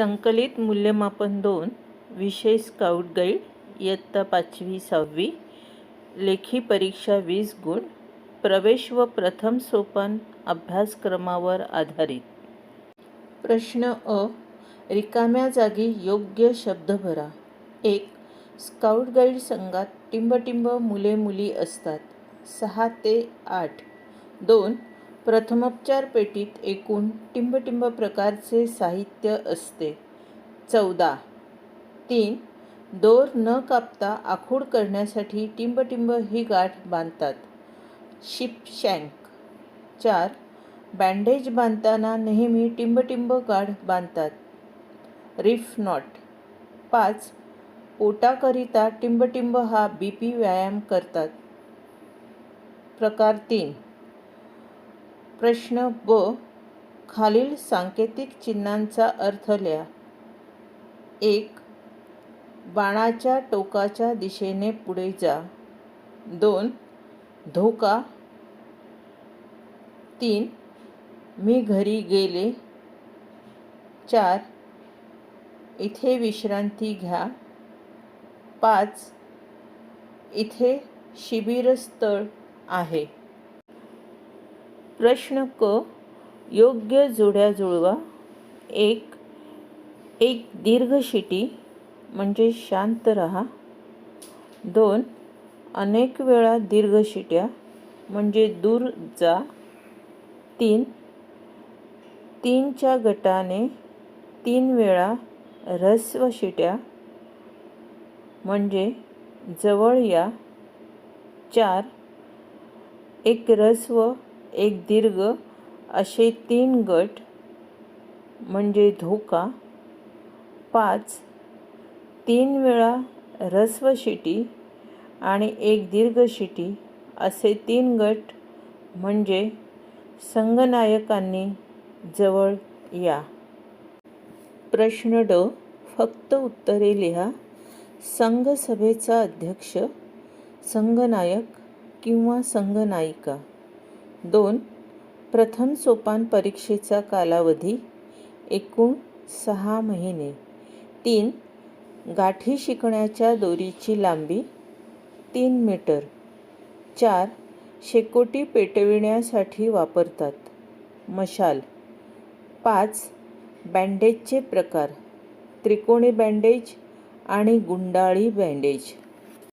संकलित मूल्यमापन दोन विषय स्काउट गाईड इयत्ता पाचवी सहावी लेखी परीक्षा वीस गुण प्रवेश व प्रथम सोपान अभ्यासक्रमावर आधारित. प्रश्न अ रिकाम्या जागी योग्य शब्द भरा. एक स्काउट गाईड संघात टिंबटिंब मुले मुली असतात. सहा ते आठ. दोन प्रथमोपचार पेटीत एकूण टिंबटिंब प्रकारचे साहित्य असते. चौदा. तीन. दोर न कापता आखूड करण्यासाठी टिंबटिंब ही गाठ बांधतात. शिपशँक. चार. बँडेज बांधताना नेहमी टिंबटिंब गाठ बांधतात. Reef knot. पाच. पोटाकरिता टिंबटिंब हा बी पी व्यायाम करतात. प्रकार तीन. प्रश्न ब. खालील सांकेतिक चिन्हांचा अर्थ लिहा. एक बाणाच्या टोकाच्या दिशेने पुढे जा. दोन धोका. तीन मी घरी गेले. चार इथे विश्रांती घ्या. पाच इथे शिबिरस्थळ आहे. प्रश्न क योग्य जोड्या जुळवा. एक एक दीर्घ शिटी म्हणजे शांत रहा. दोन अनेक वेळा दीर्घ शिट्या म्हणजे दूर जा. तीन तीनच्या गटाने तीन वेळा ऱ्हस्व शिट्या म्हणजे जवळ या. चार एक ऱ्हस्व एक दीर्घ असे तीन गट म्हणजे धोका पाच तीन वेळा ऱ्हस्व शिटी आणि एक दीर्घ शिटी असे तीन गट म्हणजे संगनायकांनी जवळ या. प्रश्न ड फक्त उत्तरे लिहा. संघसभेचा अध्यक्ष संघनायक किंवा संघनायिका. दोन प्रथम सोपान परीक्षेचा कालावधी एकूण सहा महिने. तीन गाठी शिकण्याच्या दोरीची लांबी तीन मीटर. चार शेकोटी पेटविण्यासाठी वापरतात मशाल. पाच बँडेजचे प्रकार. त्रिकोणी बँडेज आणि गुंडाळी बँडेज.